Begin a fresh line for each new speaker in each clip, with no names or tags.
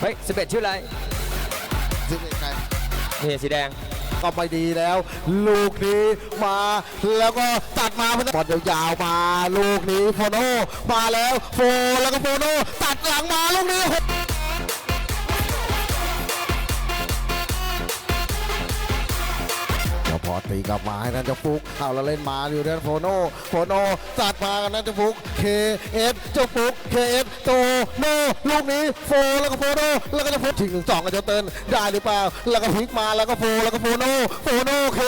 เฮ้ยสิบเอ็ดชื่ออะไร
สิบเอ็ดใคร
นี่สีแดง
ก็ไม่ดีแล้ว ลูกนี้มาแล้วก็ตัดมาเพื่อบอลยาวๆมา ลูกนี้โฟโนมาแล้วโฟแล้วก็โฟโนตัดหลังมาลูกนี้ ตีกลับมาให้นันจะฟุกเอาแล้วเล่นมาอยู่ด้านโฟโนโฟโนตัดมากันนันจะฟุกเคเอสเจ้าฟุกเคเอสโตโนลูกนี้โฟแล้วก็โฟโนแล้วก็จะฟุกถึงหนึ่งสองกับเจ้าเตินได้หรือเปล่า แล้วก็พลิกมาแล้วก็โฟแล้วก็โฟโนโฟโนเค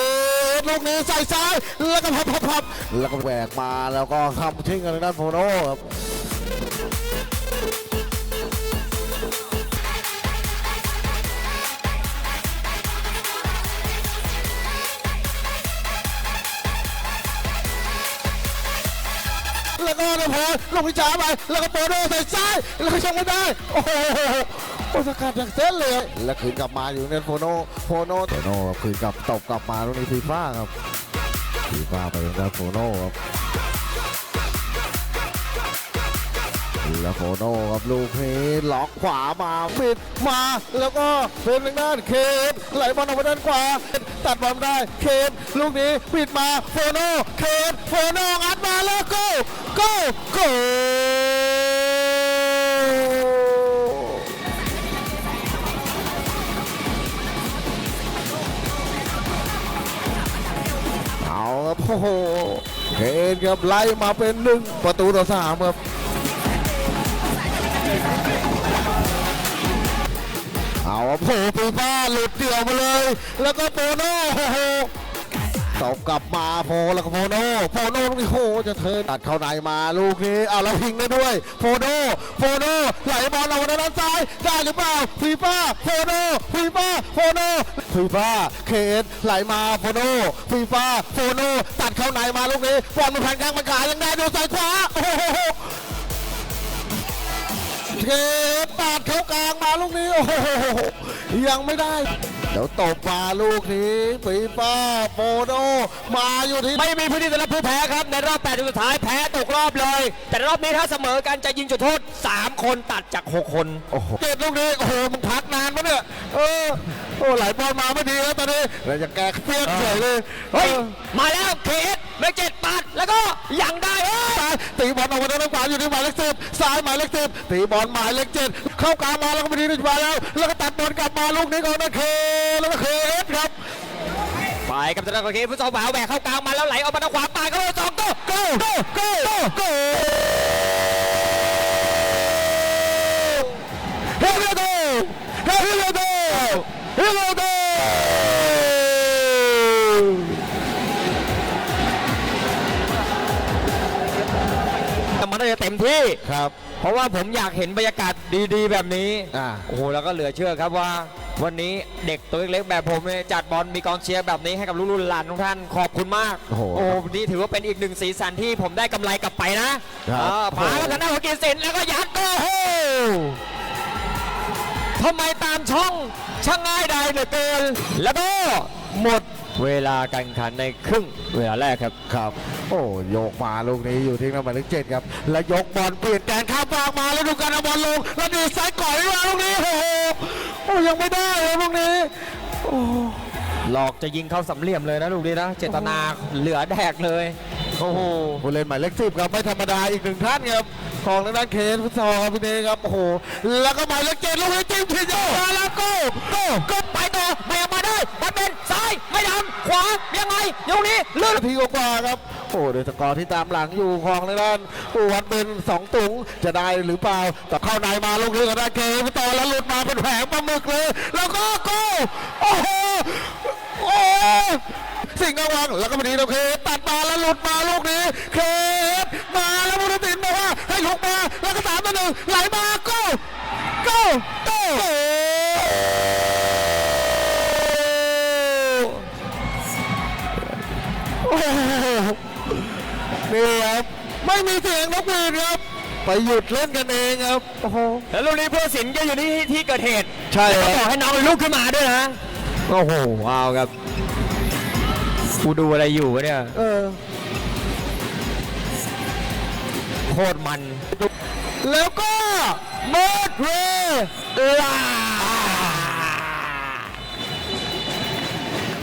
ลูกนี้ใส่ซ้ายแล้วก็พับพับพับแล้วก็แหวกมาแล้วก็ทำทิ้งกันทางด้านโฟโนครับ แล้วก็นพรลงพิจาไปแล้วก็โปโดใส่ซ้ายแล้วก็ชงไม่ได้ โอ้โหโอ้สกัดจากเส้นเลย แล้วคืนกลับมาอยู่เนี่ยโฟโนโฟโนโฟโนคืนกลับตบกลับมาตรงนี้ฟีฟ่าครับฟีฟ่าไปทางด้านโฟโนครับ แล้วโฟโนครับลูกนี้ล็อกขวามาปิดมา แล้วก็เป็นทางด้านเคนไหลบอลออกมาด้านขวาตัดบอลได้เคนลูกนี้ปิดมาโฟโนเคนโฟโนงัดมาแล้วโก้โก้โก้เอาครับโอ้โหเคนครับไล่มาเป็นหนึ่งประตูต่อสามครับ เอาโผล่ปีฟ้าหลุดเดี่ยวมาเลย แล้วก็โปโน่โอ้โหตบกลับมาโพแล้วก็โพโน่โพโน่นี่โหจะเทินตัดเข้าในมาลูกนี้เอาแล้วพิงได้ด้วยโพโน่โพโน่ไหลบอลออกมาด้านซ้ายได้หรือเปล่าฟีฟ้าโพโน่ฟีฟ้าโพโน่ฟีฟ้าเคสไหลมาโพโน่ฟีฟ้าโพโน่ตัดเข้าในมาลูกนี้บอลมันพันกลางมันขายังได้ดูสายขวาโอ้โหเทปาดเข้ากลางมาลูกนี้ โอ้โหยังไม่ได้เดี๋ยวตบมาลูกนี้ปีป้าโปโดมาอยู่ที่
ไม่มีพื้นที่สำหรับผู้แพ้ครับ ในรอบ8ทีมสุดท้ายแพ้ตกรอบเลย แต่รอบนี้ถ้าเสมอกันจะยิงจุดโทษ 3 คนตัดจาก 6 คน
โอ้โหเจ็ดลูกนี้โอ้โหมึงพักนานปะเนี่ยเออโอ้ไหลบอลมาไม่ดีแล้วตอนนี้แล้วจะแก้เปี้ยนเฉยเลย
เฮ้ย
ออ
มาแล้วเคส เมกเจ็ดปัดแล้วก็ยังได้เอ้ย
ซ้ายตีบอลออกมาด้านขวาอยู่ที่หมายเลขสิบซ้ายหมายเลขสิบตีบอลหมายเลขเจ็ดเข้ากลางมาแล้วก็ไม่ดีด้วยมาแล้ว แล้วก็ตัดบอลกลับมาลูกนี้ของนักเคแล้วก็เคสครับ
ไปกับธนาคารเคฟุตซอลบ่าวแหวกเข้ากลางมาแล้วไหลออกมาทางขวาปาดเข้าไปสองตัว
go go go go Here
ต่มันน่าจะเต็มที่
ครับ
เพราะว่าผมอยากเห็นบรรยากาศดีๆ แบบนี้
อ่า
โอ้โหแล้วก็เหลือเชื่อครับว่า วันนี้เด็กตัวเล็กๆแบบผมเนี่ยจัดบอลมีกองเชียร์แบบนี้ให้กับลูกๆหลานทุกท่านขอบคุณมาก
โอ้โห
นี่ถือว่าเป็นอีกหนึ่งสีสันที่ผมได้กำไรกลับไปนะครับ อ่าพาแล้วทางด้านของกีสินแล้วก็ยัดโอ้โหทำไมตามช่องช่างง่ายดายเหลือเกินแล้วก็หมด เวลาการแข่งขันในครึ่งเวลาแรกครับ
ครับ โอ้โยกมาลูกนี้อยู่ที่หมายเลขเจ็ดครับ แล้วยกบอลเปลี่ยนแกนข้ามฟากมาแล้วดูการเอาบอลลง แล้วดีดซ้ายก่อยมาลูกนี้โอ้โหโอ้ยังไม่ได้เลยลูกนี้โอ้
หลอกจะยิงเข้าสำเหลี่ยมเลยนะลูกนี้นะ เจตนาเหลือแดกเลย โอ้โห
ผู้เล่นหมายเลขสิบครับไม่ธรรมดาอีกหนึ่งท่านครับของทางด้านเคนฟุตซอลครับพี่เนครับโอ้โหแล้วก็หมายเลขเจ็ดลูกนี้จิ้มทีเดียวมาแล้วโก้โก้
ก็ไปต่อไม่เอามาได้บัดเป็น ซ้ายไม่ทำขวายังไงตรงนี้ลื่น
นาทีกว่าครับโอ้โดยสกอร์ที่ตามหลังอยู่ของทางด้านปูวัดเป็นสองตุงจะได้หรือเปล่าแต่เข้าในมาลูกนี้ก็ได้เกมต่อแล้วหลุดมาเป็นแผงปลาหมึกเลย แล้วก็โก้โอ้โหโอ้สิ่งระวังแล้วก็พอดีโอเคตัดมาแล้วหลุดมาลูกนี้เคมาแล้วมุรตินบอกว่าให้ลุกมาแล้วก็สามต่อหนึ่งไหลมา นี่ครับไม่มีเสียงนกหวีดครับ ไปหยุดเล่นกันเองครับโอ้โห
แล้วลูกนี้ผู้ตัดสินก็อยู่ที่ที่เกิดเหตุ
ใช่
แล้ว
ค
ก็
รับ
บอกให้น้องลุกขึ้นมาด้วยนะโอ้โหว้าวครับกูดูอะไรอยู่วะเนี่ย
เออ
โคตรมัน
แล้วก็หมดเว
ลา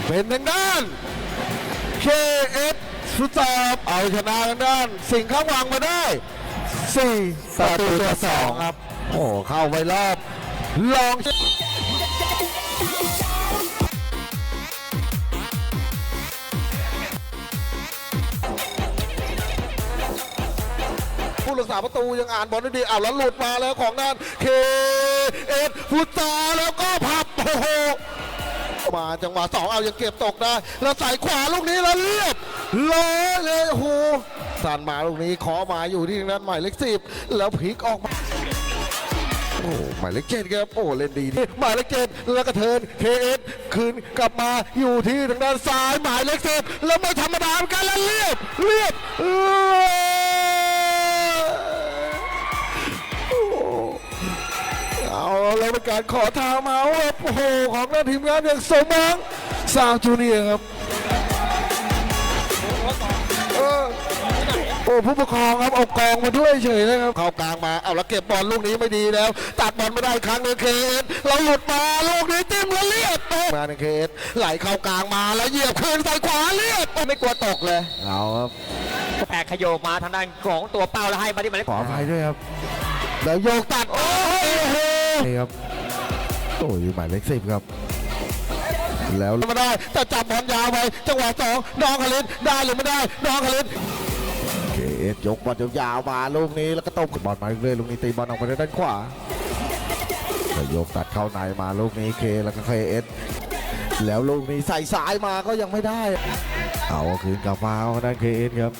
เป็นทางด้าน KS สุดสอบเอาชนะทางด้าน สิงห์ข้าวังมาได้4ประตูต่อสองครับ โอ้เข้าไปรอบลอง ผู้รักษาประตูยังอ่านบอลได้ดีเอาแล้วหลุดมาแล้วของด้าน KS ฟุตซอลแล้วก็พับโอ้โหมาจังหวะสองเอายังเก็บตกได้ แล้วใส่ขวาลูกนี้แล้วเรียบ เลยเลยโอ้โหสันมาลูกนี้ขอมาอยู่ที่ทางด้านหมายเลขสิบแล้วพลิกออกมาโอ้หมายเลขเจ็ดครับโอ้เล่นดีนี่หมายเลขเจ็ดแล้วก็เทินเคเอสคืนกลับมาอยู่ที่ทางด้านซ้ายหมายเลขสิบแล้วไม่ธรรมดาเหมือนกันแล้วเรียบเรียบเอ้เอาแล้วเป็นการขอทางมาลับโอ้โหของด้าทีมงานอย่างสมบังซาวจูเนียครับ โอ้ผู้ปกครองครับเอากองมาด้วยเฉยเลยครับเข้ากลางมาเอาแล้วเก็บบอลลูกนี้ไม่ดีแล้ว ตัดบอลไม่ได้ครั้งนึงเคเอสเราหลุดมาลูกนี้จิ้มแล้วเลียดมาในเคเอสไหลเข้ากลางมาแล้วเหยียบคืนใส่ขวาเลียด
ไม่กลัวตกเลย
เอาครับ
แปกขยโยมาทางด้านของตัวเป้าแล้วให้มาที่หมายเลข
ขออภัยด้วยครับแล้วโยกตัดโอ้โหครับโอ้ยหมายเลขสิบครับ แล้วมาได้แต่จับบอลยาวไปจังหวะสองน้องคลินได้หรือไม่ได้น้องคลินเคเอสยกบอลยาวๆมาลูกนี้แล้วก็ตบบบอลมาเรื่อยๆลูกนี้ตีบอลออกไปด้านขวาแล้วยกตัดเข้าในมาลูกนี้เคแล้วก็เคเอสแล้วลูกนี้ใส่ซ้ายมาก็ยังไม่ได้ เอาคืนกลับมาเอาด้านเคเอสครับ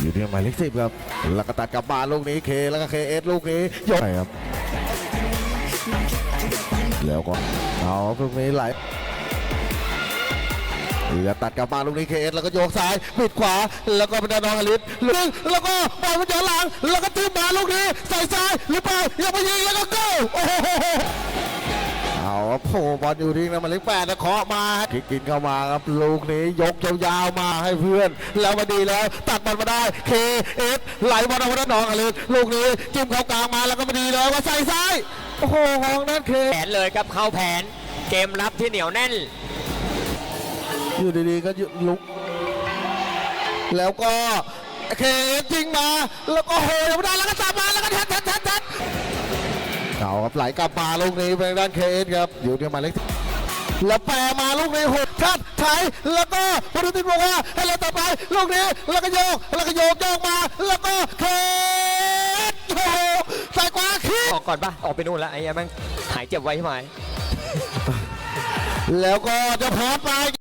อยู่ที่หมายเลขสิบครับแล้วก็ตัดกลับมาลูกนี้เคแล้วก็เคเอสลูกนี้ยกไปครับแล้วก็เอาลูกนี้ไหล เหลือตัดกลับมาลูกนี้เคเอสแล้วก็โยกซ้ายปิดขวา แล้วก็เป็นดานองอลิสลึงแล้วก็บอลมันย้อนหลัง แล้วก็ตื้มมาลูกนี้ใส่ซ้ายหรือเปล่ายังไม่ยิงแล้วก็โก้โอ้โหเอาครับโผล่บอลอยู่ที่นั่นหมายเลขแปดนะเคาะมาคิกกินเข้ามาครับลูกนี้ยกยาวๆมาให้เพื่อน แล้วมาดีแล้ว ตัดบอลมาได้เคเอสไหลบอลออกมาด้านนองอลิสลูกนี้จิ้มเข้ากลางมาแล้วก็มาดีแล้วมาใส่ซ้ายโอ้โหของนั่นเค
แผนเลยครับเข้าแผนเกมรับที่เหนียวแน่น
อยู่ดีๆก็หยุดลุก แล้วก็เคยิงมา แล้วก็โหยไม่ได้แล้วก็จับมาแล้วก็ทัดทัดทัดทัดเอาครับไหลกลับมาลูกนี้ไปด้านเคสครับอยู่ที่หมายเลขแล้วแปรมาลูกนี้หดทัดไถแล้วก็พุทธิตินบอกว่าให้เราต่อไปลูกนี้แล้วก็โยกแล้วก็โยกโยกมา แล้วก็เคสโอ้โหใส่ขวาขี้
ออกก่อนปะออกไปนู่นแล้วไอ้เหี้ยแม่งหายเจ็บไว้ใช่ไหม
แล้วก็จะพาไป